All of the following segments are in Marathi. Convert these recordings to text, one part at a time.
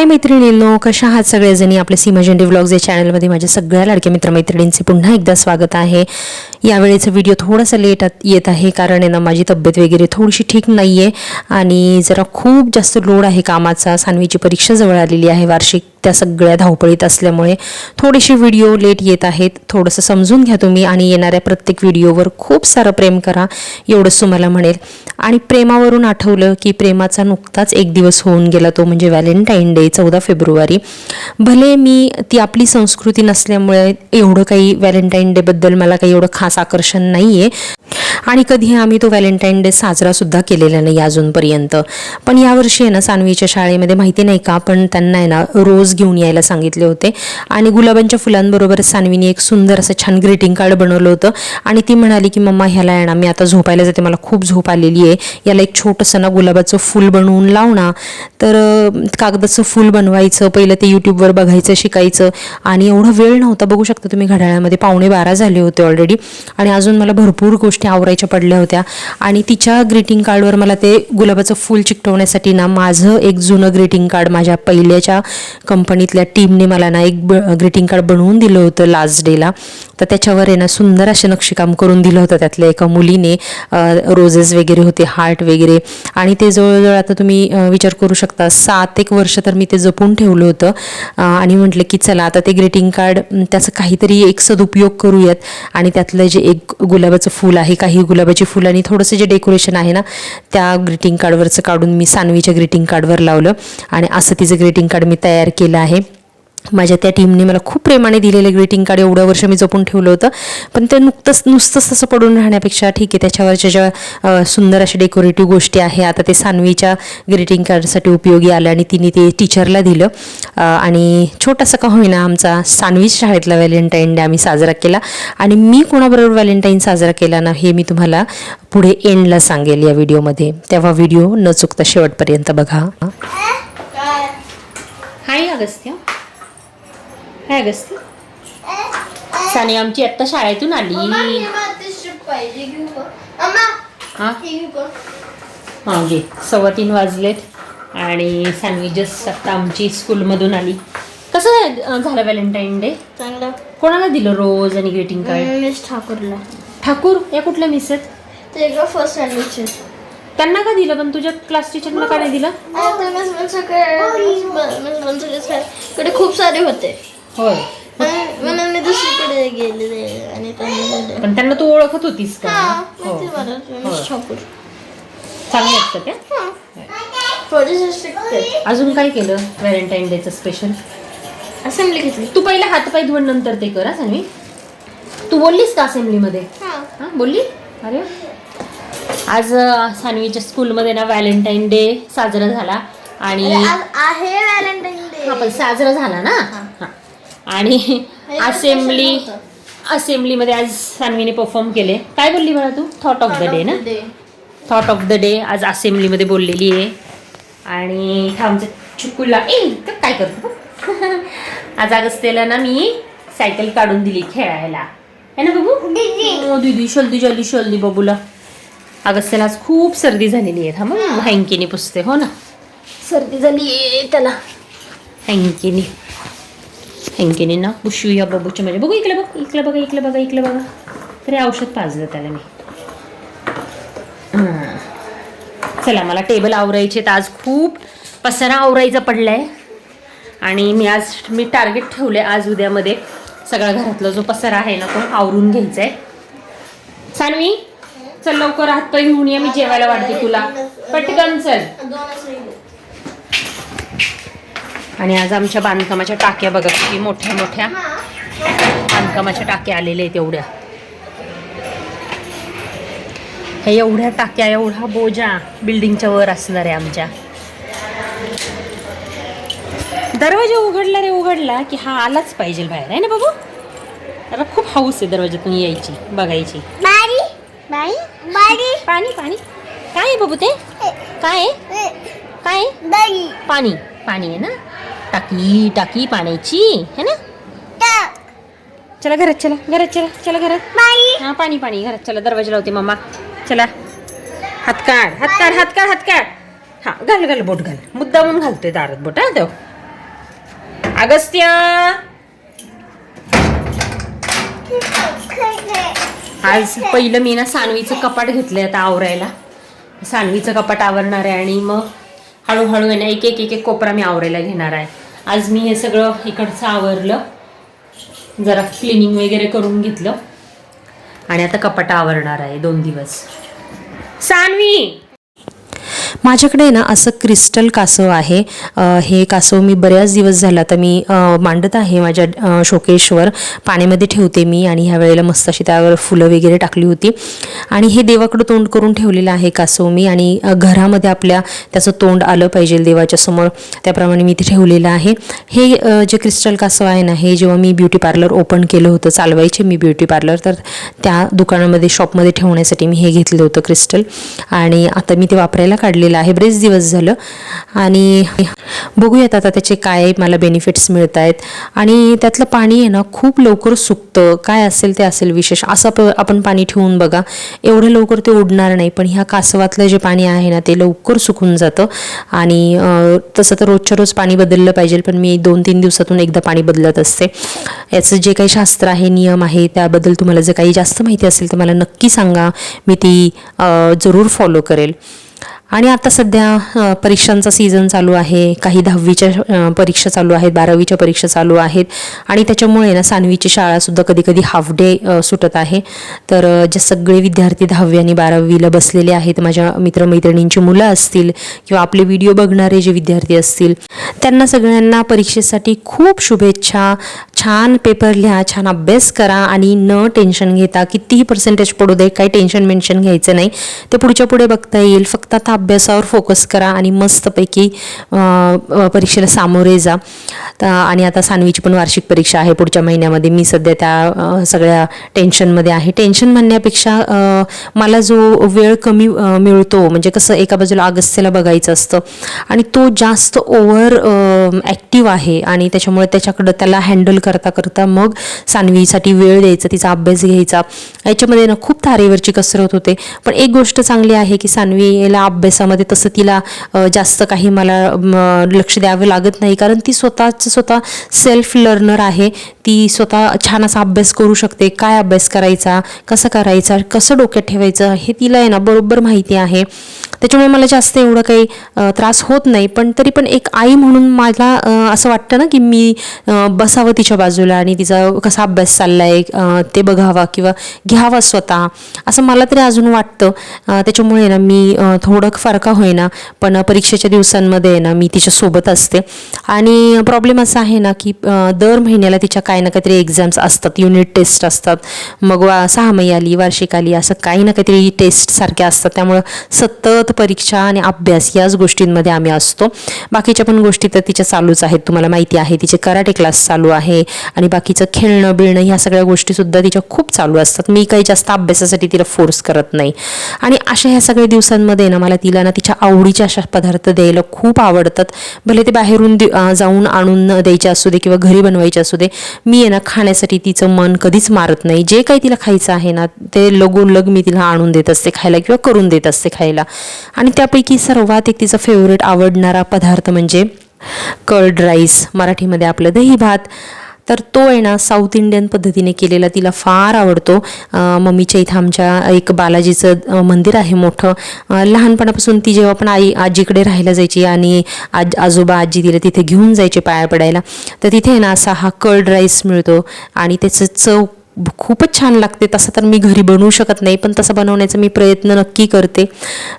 हाय मैत्रिणींनो कशा आहात सगळेजणी? आपल्या सीमाजेंडी झेंडे व्लॉग्स या चॅनलमध्ये माझ्या सगळ्या लाडक्या मित्रमैत्रिणींचे पुन्हा एकदा स्वागत आहे. यावेळेचा व्हिडिओ थोडासा लेट येत आहे कारण आहे ना माझी तब्येत वगैरे थोडीशी ठीक नाही आहे आणि जरा खूप जास्त लोड आहे कामाचा. सानवीची परीक्षा जवळ आलेली आहे वार्षिक त्या सगळ्या धावपळीत असल्यामुळे थोडेसे व्हिडिओ लेट येत आहेत. थोडंसं समजून घ्या तुम्ही आणि येणाऱ्या प्रत्येक व्हिडिओवर खूप सारं प्रेम करा एवढंच तुम्हाला म्हणेल. आणि प्रेमावरून आठवलं की प्रेमाचा नुकताच एक दिवस होऊन गेला तो म्हणजे व्हॅलेंटाईन डे चौदा फेब्रुवारी. भले मी ती आपली संस्कृती नसल्यामुळे एवढं काही व्हॅलेंटाईन डेबद्दल मला काही एवढं खास आकर्षण नाही आहे आणि कधी आम्ही तो व्हॅलेंटाईन डे साजरा सुद्धा केलेला नाही अजूनपर्यंत. पण यावर्षी आहे ना सानवीच्या शाळेमध्ये माहिती नाही का पण त्यांना आहे ना रोज घेऊन यायला सांगितले होते. आणि गुलाबांच्या फुलांबरोबर सानवीने एक सुंदर असं छान ग्रीटिंग कार्ड बनवलं होतं. आणि ती म्हणाली की मम्मा ह्याला आहे ना मी आता झोपायला जाते मला खूप झोप आलेली आहे. याला एक छोटंसं ना गुलाबाचं फूल बनवून लाव ना. तर कागदाचं फूल बनवायचं पहिलं ते यूट्यूबवर बघायचं शिकायचं. आणि एवढा वेळ नव्हता बघू शकता तुम्ही घड्याळामध्ये पावणे बारा झाले होते ऑलरेडी आणि अजून मला भरपूर गोष्टी आवरायच्या पडल्या होत्या. आणि तिच्या ग्रीटिंग कार्डवर मला ते गुलाबाचं फूल चिकटवण्यासाठी ना माझं एक जुनं ग्रीटिंग कार्ड माझ्या पहिल्याच्या कंपनीतल्या टीमने मला ना एक ब ग्रीटिंग कार्ड बनवून दिलं होतं लास्ट डेला तर त्याच्यावर आहे ना सुंदर असे नक्षीकाम करून दिलं होतं त्यातल्या एका मुलीने. रोजेस वगैरे होते हार्ट वगैरे. आणि ते जवळजवळ आता तुम्ही विचार करू शकता सात एक वर्ष तर मी ते जपून ठेवलं होतं. आणि म्हटलं की चला आता ते ग्रीटिंग कार्ड त्याचं काहीतरी एक सदुपयोग करूयात. आणि त्यातलं जे एक गुलाबाचं फूल आहे काही गुलाबाची फुलं आणि थोडंसं जे डेकोरेशन आहे ना त्या ग्रीटिंग कार्डवरचं काढून मी सानवीच्या ग्रीटिंग कार्डवर लावलं. आणि असं तिचं ग्रीटिंग कार्ड मी तयार केलं आहे. माझ्या त्या टीमने मला खूप प्रेमाने दिलेलं ग्रीटिंग कार्ड एवढं वर्ष मी जपून ठेवलं होतं. पण ते नुकतंच नुसतंच तसं पडून राहण्यापेक्षा ठीक आहे. त्याच्यावरच्या ज्या सुंदर अशा डेकोरेटिव्ह गोष्टी आहे आता ते सानवीच्या ग्रीटिंग कार्डसाठी उपयोगी आलं आणि तिने ते टीचरला दिलं. आणि छोटासा का होईना आमचा सानवीच शाळेतला व्हॅलेंटाईन डे आम्ही साजरा केला. आणि मी कोणाबरोबर व्हॅलेंटाईन साजरा केला ना हे मी तुम्हाला पुढे एंडला सांगेल या व्हिडिओमध्ये तेव्हा व्हिडिओ न चुकता शेवटपर्यंत बघा. हाय अगस्त्या. हाय अगस्त्या साने आमची आत्ता शाळेतून आली. हा? घे. सव्वा तीन वाजलेत आणि सानवी जस्ट आत्ता आमची स्कूलमधून आली. कसं झालं व्हॅलेंटाईन डे? चांगला. कोणाला दिलं रोज आणि ग्रीटिंग कार्ड मिस ठाकूरला. ठाकूर? या कुठल्या मिस आहेत? ते फर्स्ट सँडविच त्यांना का दिलं? पण तुझ्या क्लास टीचरना का नाही दिलं? खूप सारे होते. होय. म्हणून मी दुसरीकडे गेलेले आणि त्यांनी. पण त्यांना तू ओळखत होतीस का? हा, हो. ठाकूर. चांगले असतं त्या शिकते अजून काय केलं व्हॅलेंटाईन डेचं स्पेशल असेंब्ली घेतली. तू पहिला हातपाय धुवून नंतर ते कर हा सानवी. तू बोललीस का असेंब्लीमध्ये हा. हा बोलली? अरे. आज अ, सानवीच्या स्कूलमध्ये ना व्हॅलेंटाईन डे साजरा झाला आणि आज आहे व्हॅलेंटाईन डे. हा पण साजरा झाला ना? हा. आणि असेंब्ली असेंब्लीमध्ये आज सानवीने परफॉर्म केले. काय बोलली मला तू? थॉट ऑफ द डे ना? थॉट ऑफ द डे आज असेंब्लीमध्ये बोललेली आहे. आणि इथं आमचं चुकुला ए काय करतो आज अगस्तेला ना मी सायकल काढून दिली खेळायला. है ना बाबू? हो दीदी शोल्दी जल्दी शोल्दी बाबूला. अगस्तेला आज खूप सर्दी झालेली आहे हा मग हँकीने पुसते हो ना? सर्दी झाली आहे त्याला. हँकीने. हँकीने ना पुशूया बाबूच्या म्हणजे बघू इकडे बघ इकडे बघा इकडे बघा इकडे बघा. तरी औषध पाजलं त्याला मी. चला मला टेबल आवरायचे आज खूप. पसारा आवरायचा आहे आणि मी आज मी टार्गेट ठेवले आज उद्यामध्ये सगळा घरातला जो पसारा आहे ना तो आवरून घ्यायचा आहे सानवी चल लवकर हातपाय घेऊन ये मी जेवायला वाटते तुला. पटकन चल. आणि आज आमच्या बांधकामाच्या टाक्या बघा किती मोठ्या मोठ्या. बांधकामाच्या टाक्या आलेल्या आहेत एवढ्या. हे एवढ्या टाक्या एवढा बोजा बिल्डिंगच्या वर असणार आहे आमच्या. दरवाजा उघडला रे उघडला की हा आलाच पाहिजे बाहेर. आहे ना बाबू? आता खूप हाऊस आहे दरवाजातून यायची बघायची. पाणी पाणी. काय आहे बाबू ते? काय काय पाणी पाणी आहे ना? टाकी टाकी पाण्याची है ना? चला घरात चला घरात चला चला घरात. हा पाणी पाणी घरात. चला दरवाजा लावते मम्मा चला. हात काढ हात काढ हात काढ हात काढ. हा घाल घाल बोट घाल. मुद्दा म्हणून घालतोय दारात बोट हा अगस्त्य. आज पहिलं मी ना सानवीचं कपाट घेतलंय आता आवरायला. सानवीचं कपाट आवरणार आहे आणि मग हळूहळू आहे ना एक एक एक एक कोपरा मी आवरायला घेणार आहे. आज मी हे सगळं इकडचं आवरलं. जरा क्लिनिंग वगैरे करून घेतलं. आणि आता कपाट आवरणार आहे दोन दिवस. सानवी! माझ्याकडे ना असं क्रिस्टल कासव आहे. हे कासव मी बऱ्याच दिवस झाला तर मी मांडत आहे माझ्या शोकेशवर. पाण्यामध्ये ठेवते मी आणि ह्या वेळेला मस्त अशी त्यावर फुलं वगैरे टाकली होती. आणि हे देवाकडं तोंड करून ठेवलेलं आहे कासव मी आणि घरामध्ये आपल्या त्याचं तोंड आलं पाहिजे देवाच्या समोर. त्याप्रमाणे मी ते ठेवलेलं आहे. हे जे क्रिस्टल कासव आहे ना हे जेव्हा मी ब्युटी पार्लर ओपन केलं होतं चालवायचे मी ब्युटी पार्लर तर त्या दुकानामध्ये शॉपमध्ये ठेवण्यासाठी मी हे घेतलं होतं क्रिस्टल. आणि आता मी ते वापरायला काढलेलं आहे. बरेच दिवस झालं. आणि बघूयात आता त्याचे काय मला बेनिफिट्स मिळत आहेत आणि त्यातलं पाणी आहे ना खूप लवकर सुकतं. काय असेल ते असेल विशेष. असं आपण पाणी ठेवून बघा. एवढं लवकर ते उडणार नाही. पण ह्या कासवातलं जे पाणी आहे ना ते लवकर सुकून जातं. आणि तसं तर रोजच्या रोज पाणी बदललं पाहिजे. पण मी दोन तीन दिवसातून एकदा पाणी बदलत असते. याचं जे काही शास्त्र आहे नियम आहे त्याबद्दल तुम्हाला जर काही जास्त माहिती असेल तर मला नक्की सांगा. मी ती जरूर फॉलो करेल. आणि आता सध्या परीक्षांचा सीझन चालू आहे. काही दहावीच्या परीक्षा चालू आहेत बारावीच्या परीक्षा चालू आहेत. आणि त्याच्यामुळे ना सानवीची शाळासुद्धा कधी कधी हाफ डे सुटत आहे. तर जे सगळे विद्यार्थी दहावी आणि बारावीला बसलेले आहेत माझ्या मित्रमैत्रिणींची मुलं असतील किंवा आपले व्हिडिओ बघणारे जे विद्यार्थी असतील त्यांना सगळ्यांना परीक्षेसाठी खूप शुभेच्छा. छान पेपर लिहा छान अभ्यास करा आणि न टेन्शन घेता कितीही पर्सेंटेज पडू दे काही टेन्शन मेन्शन घ्यायचं नाही. ते पुढच्या पुढे बघता येईल. फक्त आता अभ्यासावर फोकस करा आणि मस्तपैकी परीक्षेला सामोरे जा. आणि आता सानवीची पण वार्षिक परीक्षा आहे पुढच्या महिन्यामध्ये. मी सध्या त्या सगळ्या टेन्शनमध्ये आहे. टेन्शन म्हणण्यापेक्षा मला जो वेळ कमी मिळतो म्हणजे कसं एका बाजूला अगस्त्यला बघायचं असतं आणि तो जास्त ओव्हर ॲक्टिव्ह आहे. आणि त्याच्यामुळे त्याच्याकडं त्याला हँडल करता करता मग सानवीसाठी वेळ द्यायचा तिचा अभ्यास घ्यायचा. याच्यामध्ये ना खूप तारेवरची कसरत होते. पण एक गोष्ट चांगली आहे की सानवीला अभ्यास अभ्यासामध्ये तसं तिला जास्त काही मला लक्ष द्यावं लागत नाही. कारण ती स्वतःच स्वतः सेल्फ लर्नर आहे. ती स्वतः छान असा अभ्यास करू शकते. काय अभ्यास करायचा? कसा करायचा? कसं डोक्यात ठेवायचं? हे तिला आहे ना बरोबर माहिती आहे. त्याच्यामुळे मला जास्त एवढं काही त्रास होत नाही. पण तरी पण एक आई म्हणून मला असं वाटतं ना की मी बसावं तिच्या बाजूला आणि तिचा कसा अभ्यास चालला आहे ते बघावा किंवा घ्यावा स्वतः. असं मला तरी अजून वाटतं. त्याच्यामुळे ना मी थोडं फार का होईना पण परीक्षेच्या दिवसांमध्ये आहे ना मी तिच्या सोबत असते. आणि प्रॉब्लेम असा आहे ना की दर महिन्याला तिच्या काही ना काहीतरी एक्झाम्स असतात युनिट टेस्ट असतात. मग वा सहामाही आली वार्षिक आली असं काही ना काहीतरी टेस्ट सारख्या असतात. त्यामुळं सतत परीक्षा आणि अभ्यास याच गोष्टींमध्ये आम्ही असतो. बाकीच्या पण गोष्टी तर तिच्या चालूच आहेत तुम्हाला माहिती आहे. तिचे कराटे क्लास चालू आहे आणि बाकीचं खेळणं बिळणं ह्या सगळ्या गोष्टीसुद्धा तिच्या खूप चालू असतात. मी काही जास्त अभ्यासासाठी तिला फोर्स करत नाही. आणि अशा ह्या सगळ्या दिवसांमध्ये ना मला ती तिला ना तिच्या आवडीचे अशा पदार्थ द्यायला खूप आवडतात. भले ते बाहेरून दे- जाऊन आणून द्यायचे असू दे किंवा घरी बनवायचे असू दे मी आहे ना खाण्यासाठी तिचं मन कधीच मारत नाही. जे काही तिला खायचं आहे ना ते लगोलग मी तिला आणून देत असते खायला किंवा करून देत असते खायला. आणि त्यापैकी सर्वात एक तिचा फेवरेट आवडणारा पदार्थ म्हणजे कर्ड राईस मराठीमध्ये आपलं दही भात. तर तो आहे ना साऊथ इंडियन पद्धतीने केलेला तिला फार आवडतो. मम्मीच्या इथं आमच्या एक बालाजीचं मंदिर आहे मोठं. लहानपणापासून ती जेव्हा पण आई आजीकडे राहायला जायची आणि आज आजोबा आजी तिला तिथे घेऊन जायचे पाया पडायला तर तिथे आहे ना असा हा कर्ड राईस मिळतो आणि त्याचं चव खूपच छान लागते. तसं तर मी घरी बनवू शकत नाही पण तसं बनवण्याचा मी प्रयत्न नक्की करते.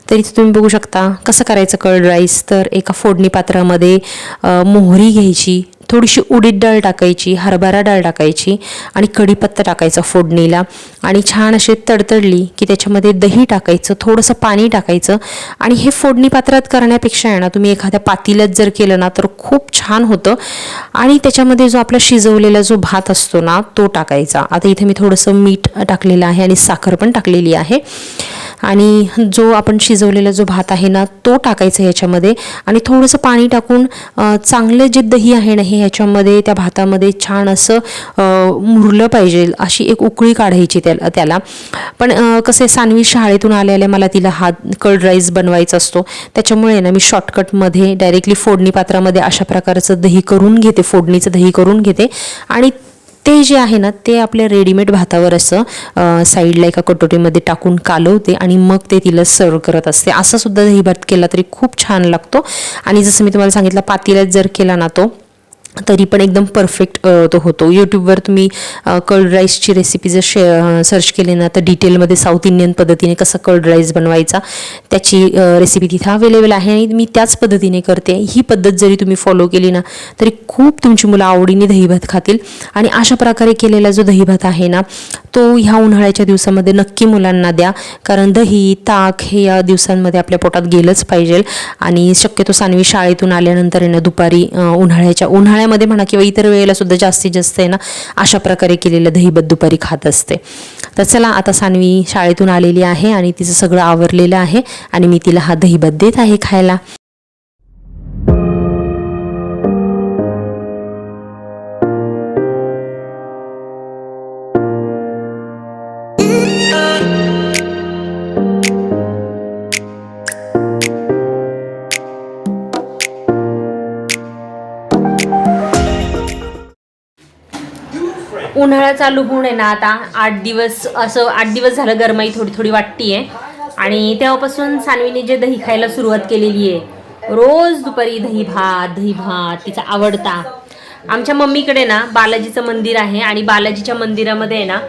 तर इथे तुम्ही बघू शकता कसं करायचं कर्ड राईस तर एका फोडणी पात्रामध्ये मोहरी घ्यायची थोडीशी उडीद डाळ टाकायची हरभरा डाळ टाकायची आणि कढीपत्ता टाकायचा फोडणीला. आणि छान अशी तडतडली की त्याच्यामध्ये दही टाकायचं थोडंसं पाणी टाकायचं. आणि हे फोडणी पात्रात करण्यापेक्षा आहे ना तुम्ही एखाद्या पातीलात जर केलं ना तर खूप छान होतं. आणि त्याच्यामध्ये जो आपला शिजवलेला जो भात असतो ना तो टाकायचा. आता इथे मी थोडंसं मीठ टाकलेलं आहे आणि साखर पण टाकलेली आहे. आणि जो आपण शिजवलेला जो भात आहे ना तो टाकायचा ह्याच्यामध्ये आणि थोडंसं पाणी टाकून चांगलं जे दही आहे ना हे ह्याच्यामध्ये त्या भातामध्ये छान असं मुरलं पाहिजे अशी एक उकळी काढायची त्याला त्याला. पण कसे कसं आहे सानवी शाळेतून आल्या मला तिला हा कर्ड राईस बनवायचा असतो. त्याच्यामुळे ना मी शॉर्टकटमध्ये डायरेक्टली फोडणी पात्रामध्ये अशा प्रकारचं दही करून घेते फोडणीचं दही करून घेते. आणि ते जे आहे ना ते आपल्या रेडीमेड भातावर असं साईडला एका कटोरीमध्ये टाकून कालवते आणि मग ते तिला सर्व करत असते. असं सुद्धा दही भात केला तरी खूप छान लागतो. आणि जसं मी तुम्हाला सांगितलं पातेल्यात जर केला ना तो तरी पण एकदम परफेक्ट तो होतो. यूट्यूबवर तुम्ही कर्ड राईसची रेसिपी जर शे सर्च केली ना तर डिटेलमध्ये साऊथ इंडियन पद्धतीने कसा कर्ड राईस बनवायचा त्याची रेसिपी तिथं अवेलेबल आहे आणि मी त्याच पद्धतीने करते. ही पद्धत जरी तुम्ही फॉलो केली ना तरी खूप तुमची मुलं आवडीने दहीभात खातील. आणि अशा प्रकारे केलेला जो दहीभात आहे ना तो ह्या उन्हाळ्याच्या दिवसामध्ये नक्की मुलांना द्या. कारण दही ताक हे या दिवसांमध्ये आपल्या पोटात गेलंच पाहिजे. आणि शक्यतो सानवी शाळेतून आल्यानंतर आहे ना दुपारी उन्हाळ्याच्या उन्हाळ्यामध्ये म्हणा किंवा इतर वेळेला सुद्धा जास्तीत जास्त आहे ना अशा प्रकारे केलेलं दहीबत दुपारी खात असते. तर चला आता सानवी शाळेतून आलेली आहे आणि तिचं सगळं आवरलेलं आहे. आणि मी तिला हा दहीबत देत आहे खायला. उन्हाळा चालू होऊन आहे ना आता आठ दिवस असं आठ दिवस झालं गरमाई थोडी थोडी वाटतीये. आणि तेव्हापासून सानवीने जे दही खायला सुरुवात केलेली आहे रोज दुपारी दही भात दही भात तिचा आवडता. आमच्या मम्मीकडे ना बालाजीचं मंदिर आहे आणि बालाजीच्या मंदिरामध्ये आहे ना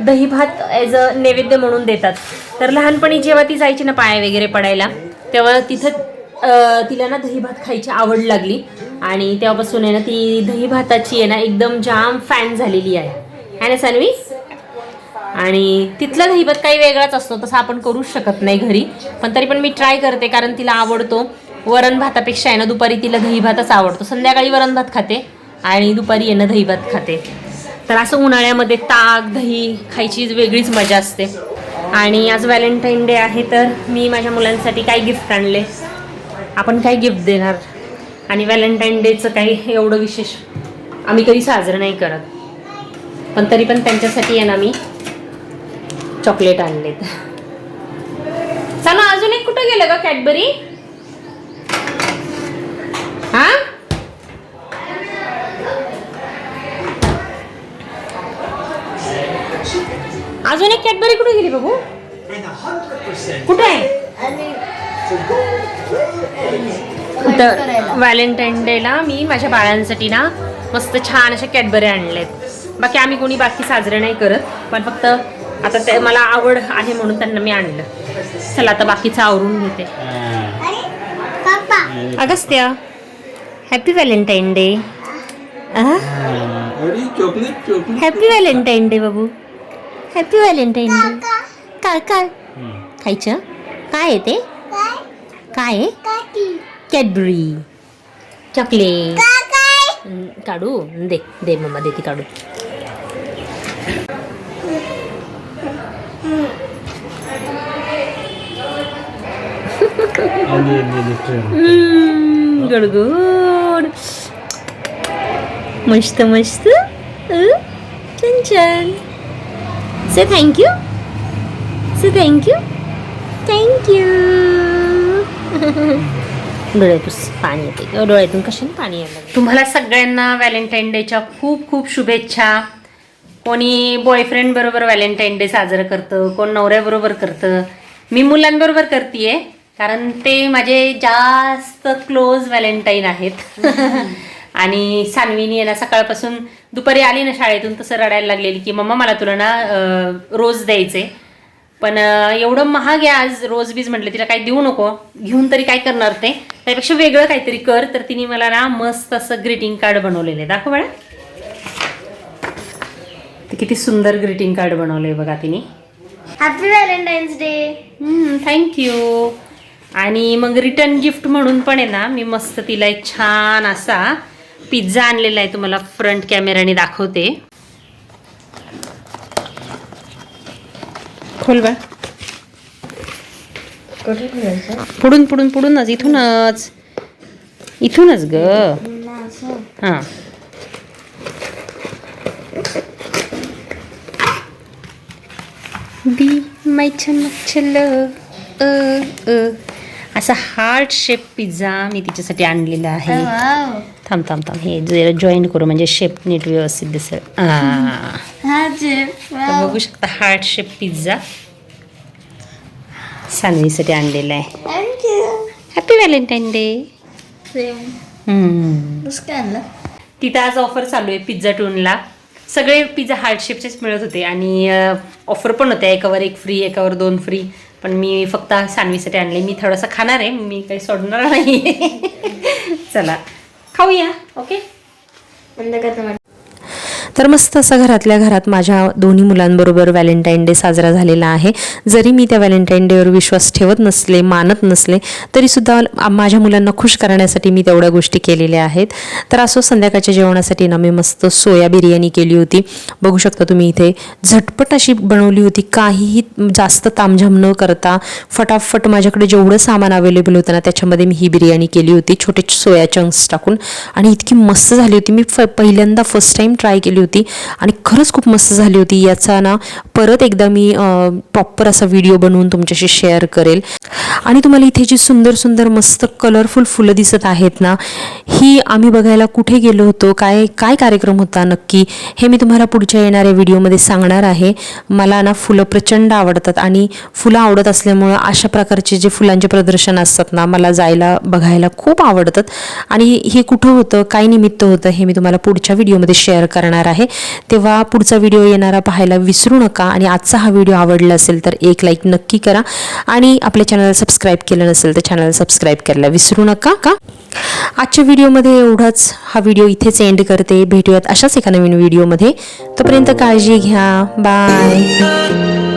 दही भात ॲज अ नैवेद्य म्हणून देतात. तर लहानपणी जेव्हा ती जायची ना पाया वगैरे पडायला तेव्हा तिथं तिला ना दही भात खायची आवड लागली. आणि तेव्हापासून आहे ना ती दही भाताची आहे ना एकदम जाम फॅन झालेली आहे. है ना सानवी? आणि तिथला दहीभात काही वेगळाच असतो तसं आपण करूच शकत नाही घरी. पण तरी पण मी ट्राय करते कारण तिला आवडतो. वरण भातापेक्षा आहे ना दुपारी तिला दही भातच आवडतो. संध्याकाळी वरण भात खाते आणि दुपारी आहे ना दही भात खाते. तर असं उन्हाळ्यामध्ये ताक दही खायची वेगळीच मजा असते. आणि आज व्हॅलेंटाईन डे आहे तर मी माझ्या मुलांसाठी काय गिफ्ट आणले. आपण काय गिफ्ट देणार. आणि व्हॅलेंटाईन डेचं काही एवढं विशेष आम्ही कधी साजरं नाही करत. पण तरी पण त्यांच्यासाठी आहे ना मी चॉकलेट आणलेत. चला अजून एक कुठं गेलं का कॅडबरी? हा? अजून एक कॅडबरी कुठे गेली बाबू कुठे आहे? तर व्हॅलेंटाईन डेला मी माझ्या बाळांसाठी ना मस्त छान अशा कॅडबरी आणलेत. बाकी आम्ही कोणी बाकी साजरे नाही करत पण फक्त आता ते मला आवड आहे म्हणून त्यांना मी आणलं. चला आता बाकीचं आवरून घेते. अगस्त्या हॅपी व्हॅलेंटाईन डे अरे chocolate chocolate happy Valentine day बाबू. हॅपी व्हॅलेंटाईन डे काय काय खायचं? काय आहे ते? काय? आहे? कॅडबरी चॉकलेट काढू दे दे मम्मा देते काढू आली आली आली ट्रेन गडगड मस्त मस्त छान छान say thank you say thank you thank you डोळ्यातून पाणी येते. ग, डोळ्यातून कशाने पाणी यायला लागलं? तुम्हाला सगळ्यांना व्हॅलेंटाईन डेच्या खूप खूप शुभेच्छा. कोणी बॉयफ्रेंड बरोबर व्हॅलेंटाईन डे साजरं करतं कोण नवऱ्याबरोबर करतं. मी मुलांबरोबर करते कारण ते माझे जास्त क्लोज व्हॅलेंटाईन आहेत. आणि सानवीनी आहे ना सकाळपासून दुपारी आली ना शाळेतून तसं रडायला लागलेली की मम्मा मला तुला ना रोज द्यायचे पण एवढं महाग आहे आज रोज बीज म्हटलं तिला काही देऊ नको. घेऊन तरी काय करणार ते? त्यापेक्षा वेगळं काहीतरी कर तर तिने मला ना मस्त असं ग्रीटिंग कार्ड बनवलेलं. आहे दाखव बाळा. ते किती सुंदर ग्रीटिंग कार्ड बनवलंय बघा तिने. हॅपी व्हॅलेंटाईन्स डे थँक्यू आणि मग रिटर्न गिफ्ट म्हणून पण आहे ना मी मस्त तिला एक छान असा पिझ्झा आणलेला आहे तुम्हाला फ्रंट कॅमेऱ्याने दाखवते. खोल बा. पुढून पुढून पुढूनच इथूनच. इथूनच ग. हां. बी माय छल असा हार्ट शेप पिझ्झा मी तिच्यासाठी आणलेला आहे. थांब थांब थांब. हे जरा जॉईन करू म्हणजे शेप नीट व्यवस्थित दिसेल. बघू शकता हार्ट शेप पिझ्झा. सानवीसाठी आणलेला आहे. हॅपी व्हॅलेंटाईन डे तिथं आज ऑफर चालू आहे पिझ्झा टूनला सगळे पिझ्झा हार्ट शेपचेच मिळत होते आणि ऑफर पण होत्या. एकावर एक फ्री एकावर दोन फ्री पण मी फक्त सानवीसाठी आणले. मी थोडंसं खाणार आहे. मी काही सोडणार नाही. चला. खाऊया. ओके बंद करतो मॅडम तर मस्त असं घरातल्या घरात माझ्या दोन्ही मुलांबरोबर व्हॅलेंटाईन डे साजरा झालेला आहे. जरी मी त्या व्हॅलेंटाईन डेवर विश्वास ठेवत नसले मानत नसले तरीसुद्धा माझ्या मुलांना खुश करण्यासाठी मी तेवढ्या गोष्टी केलेल्या आहेत. तर असो संध्याकाळच्या जेवणासाठी ना मी मस्त सोया बिर्याणी केली होती. बघू शकता तुम्ही इथे झटपट अशी बनवली होती. काहीही जास्त तामझाम न करता फटाफट माझ्याकडे जेवढं सामान अवेलेबल होतं ना त्याच्यामध्ये मी ही बिर्याणी केली होती. छोटे सोया चंक्स टाकून. आणि इतकी मस्त झाली होती. मी फ पहिल्यांदा फर्स्ट टाईम ट्राय केली होती. आणि खरंच खूप मस्त झाली होती. याचा ना परत एकदा मी प्रॉपर असा व्हिडिओ बनवून तुमच्याशी शेअर करेल. आणि तुम्हाला इथे जी सुंदर सुंदर मस्त कलरफुल फुलं दिसत आहेत ना ही आम्ही बघायला कुठे गेलो होतो? काय काय कार्यक्रम होता नक्की? हे मी तुम्हाला पुढच्या येणाऱ्या व्हिडिओमध्ये सांगणार आहे. मला ना फुलं प्रचंड आवडतात आणि फुलं आवडत असल्यामुळं अशा प्रकारचे जे फुलांचे प्रदर्शन असतात ना मला जायला बघायला खूप आवडतात. आणि हे कुठं होतं? काय निमित्त होतं? हे मी तुम्हाला पुढच्या व्हिडिओमध्ये शेअर करणार आहे. तेव्हा पुढचा व्हिडिओ येणारा पाहायला विसरू नका आणि आजचा हा व्हिडिओ आवडला असेल तर एक लाईक नक्की करा. आणि आपल्या चॅनलला सबस्क्राईब केलं नसेल तर चॅनलला सबस्क्राईब करायला विसरू नका का? आजच्या व्हिडिओमध्ये एवढाच. हा व्हिडिओ इथेच एंड करते. भेटूयात अशाच एका नवीन व्हिडिओमध्ये तोपर्यंत काळजी घ्या. बाय